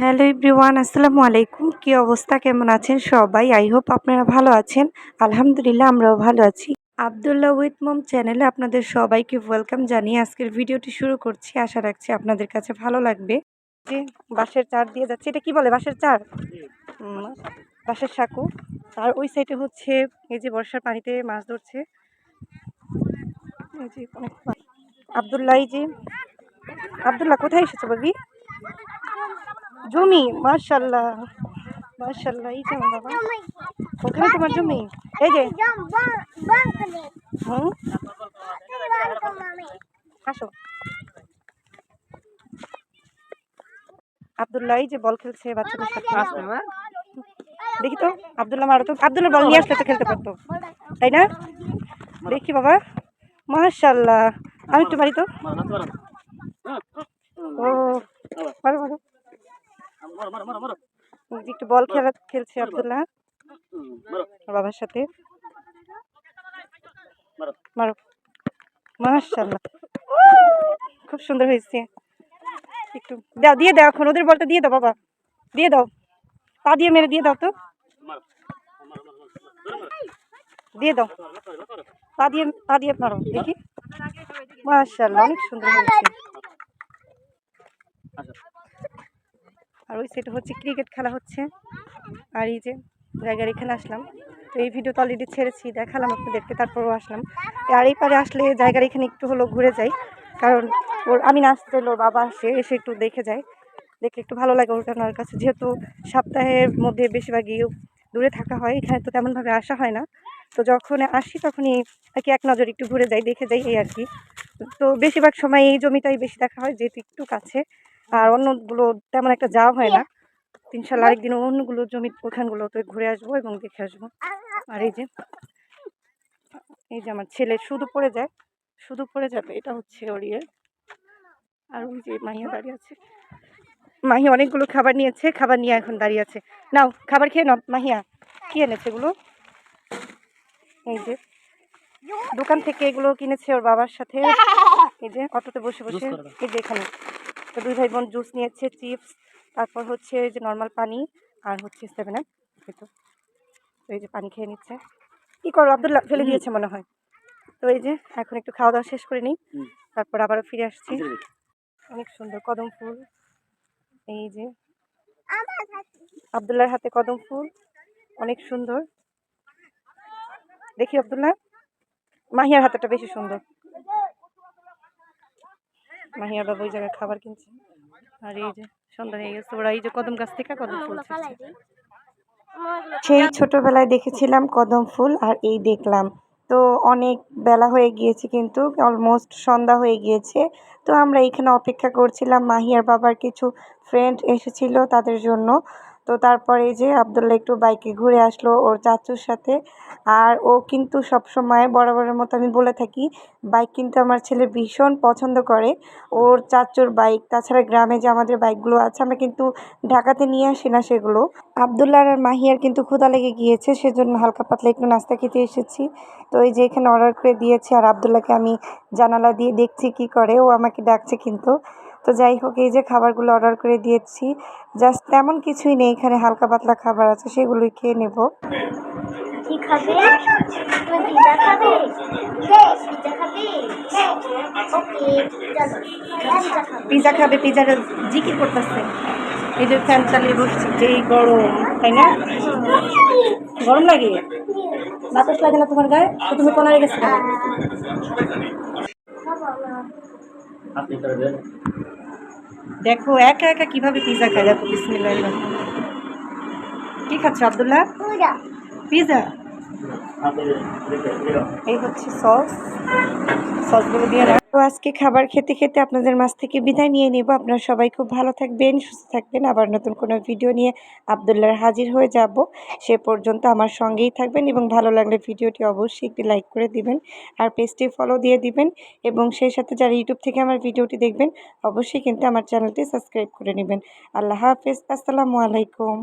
Hello everyone, আসসালামু আলাইকুম। কি অবস্থা? কেমন আছেন সবাই? আই হোপ আপনারা ভালো আছেন। আলহামদুলিল্লাহ, আমরাও ভালো আছি। আবদুল্লাহ উইথ মম চ্যানেলে আপনাদের সবাইকে ওয়েলকাম জানিয়ে আজকের ভিডিওটি শুরু করছি। আশা রাখছি আপনাদের কাছে ভালো লাগবে। যে বাঁশের চার দিয়ে যাচ্ছে, এটা কি বলে বাঁশের চার? বাঁশের সাঁকো। আর ওই সাইডে হচ্ছে এই যে বর্ষার পানিতে মাছ ধরছে। আবদুল্লাহ যে আবদুল্লাহ, কোথায় এসেছে বলবি? জমি মার্শাল্লাহ মার্শাল্লাহ এই যে আমার বাবা। ওখানে তোমার জমি? এই যে। হুম? আসো। আবদুল্লাহ এই যে বল খেলছে বাচ্চাদের সাথে। দেখি তো আবদুল্লাহ মারো তো। আবদুল্লাহ বল নিয়ে আসলে তো খেলতে পারতো। তাই না? দেখি বাবা। মার্শাল্লাহ আমি একটু মারি তো। ও। একটু বল খেলা খেলছে আবদুল্লাহ। বাবার সাথে। মারো। মাশাল্লাহ খুব সুন্দর হয়েছে। একটু দাও দিয়ে দাও এখন। ওদের বলটা দিয়ে দাও বাবা। দিয়ে দাও। পা দিয়ে মেরে দিয়ে দাও তো। দিয়ে দাও। পা দিয়ে পা দিয়ে মারো। দেখি। মাশাল্লাহ অনেক সুন্দর হয়েছে। আর ওই সাইডে হচ্ছে ক্রিকেট খেলা হচ্ছে। আর এই যে জায়গার এখানে আসলাম। তো এই ভিডিও তো অলরেডি ছেড়েছি, দেখালাম আপনাদেরকে, তারপরও আসলাম। আর এই পারে আসলে জায়গার এখানে একটু হলো ঘুরে যাই। কারণ ওর, আমি না আসতে ওর বাবা আসে, এসে একটু দেখে যায়। দেখলে একটু ভালো লাগে ওর ওনার কাছে যেহেতু সপ্তাহের মধ্যে বেশিরভাগই দূরে থাকা হয়, এখানে তো তেমনভাবে আসা হয় না। তো যখন আসি তখনই আর কি এক নজর একটু ঘুরে যাই, দেখে যাই এই আর কি। তো বেশিরভাগ সময় এই জমিটাই বেশি দেখা হয়, যেহেতু একটু কাছে। আর অন্যগুলো তেমন একটা যাওয়া হয় না। ইনশাল্লাহ আরেকদিন অন্যগুলো জমি ওখানগুলোতে ঘুরে আসব এবং দেখে আসব। আর এই যে এই যে আমার ছেলে শুধু পড়ে যায় শুধু পড়ে যাবে এটা হচ্ছে ওর ইয়ে। আর ওই যে মাহিয়া দাঁড়িয়ে আছে। মাহি অনেকগুলো খাবার নিয়েছে খাবার নিয়ে এখন দাঁড়িয়ে আছে। নাও খাবার খেয়ে নাও মাহিয়া। কি এনেছে এগুলো? এই যে দোকান থেকে এগুলো কিনেছে ওর বাবার সাথে। এই যে অটোতে বসে বসে। এই যে এখানে। তো দুই ভাই বোন জুস নিয়েছে চিপস তারপর হচ্ছে এই যে নর্মাল পানি আর হচ্ছে সেভেন আপ এই তো। তো এই যে পানি খেয়ে নিচ্ছে। কি করো আবদুল্লাহ ফেলে দিয়েছে মনে হয়। তো এই যে এখন একটু খাওয়া দাওয়া শেষ করে নিই। তারপর আবারও ফিরে আসছি। অনেক সুন্দর কদম ফুল। এই যে আবদুল্লার হাতে। কদম ফুল। অনেক সুন্দর। দেখি আবদুল্লাহ। মাহিয়ার হাতেটা বেশি সুন্দর। মাহিয়ার বাবু ওই জায়গায় খাবার কিনছে। আর এই যে সন্ধ্যা হয়ে গেছে, ওরা এই যে কদম গাছ থেকে কদম ফুল সেই ছোটবেলায় দেখেছিলাম কদম ফুল আর এই দেখলাম। তো অনেক বেলা হয়ে গিয়েছে কিন্তু অলমোস্ট সন্ধ্যা হয়ে গিয়েছে। তো আমরা এখানে অপেক্ষা করছিলাম, মাহিয়ার বাবার কিছু ফ্রেন্ড এসেছিল তাদের জন্য। তো তারপরে যে আবদুল্লাহ একটু বাইকে ঘুরে আসলো ওর চাচুর সাথে। আর ও কিন্তু সবসময় বরাবরের মতো আমি বলে থাকি, বাইক কিন্তু আমার ছেলে ভীষণ পছন্দ করে। ওর চাচুর বাইক, তাছাড়া গ্রামে যে আমাদের বাইকগুলো আছে, আমরা কিন্তু ঢাকাতে নিয়ে আসি না সেগুলো। আবদুল্লাহ আর মাহিয়ার কিন্তু ক্ষুধা লেগে গিয়েছে, সেজন্য হালকা পাতলা একটু নাস্তা খেতে এসেছি। তো এই যে এখানে অর্ডার করে দিয়েছি, আর আবদুল্লাহকে আমি জানালা দিয়ে দেখছি কি করে, ও আমাকে ডাকছে কিন্তু। তো যাই হোক এই যে খাবারগুলো অর্ডার করে দিয়েছি জাস্ট তেমন কিছুই নেই এখানে হালকা পাতলা খাবার আছে সেগুলোই খেয়ে নেব। কি খাবে? তুমি পিজা খাবে? পিজা খাবে। পিজা খাবে পিজাটা জিকির করতেছে। এই যে ফ্যান চালিয়ে বসছি যেই গরম তাই না? গরম লাগে? বাতাস লাগে না তোমার গায়ে? তো তুমি কোনারে গেছো কেন? আপনি করবেন দেখো একা একা কীভাবে পিজা খাই দেখো বিসমিল্লাহ কি খাচ্ছ আবদুল্লাহ? পিজা পিজা এই হচ্ছে সস সসগুলো দিয়ে তো আজকে খাবার খেতে খেতে আপনাদের মাছ থেকে বিদায় নিয়ে নেব। আপনারা সবাই খুব ভালো থাকবেন, সুস্থ থাকবেন। আবার নতুন কোনো ভিডিও নিয়ে আবদুল্লাহর হাজির হয়ে যাব। সে পর্যন্ত আমার সঙ্গেই থাকবেন এবং ভালো লাগলে ভিডিওটি অবশ্যই একটি লাইক করে দিবেন আর পেজটি ফলো দিয়ে দিবেন এবং সেই সাথে যারা ইউটিউব থেকে আমার ভিডিওটি দেখবেন, অবশ্যই কিন্তু আমার চ্যানেলটি সাবস্ক্রাইব করে নেবেন। আল্লাহ হাফেজ, আসসালামু আলাইকুম।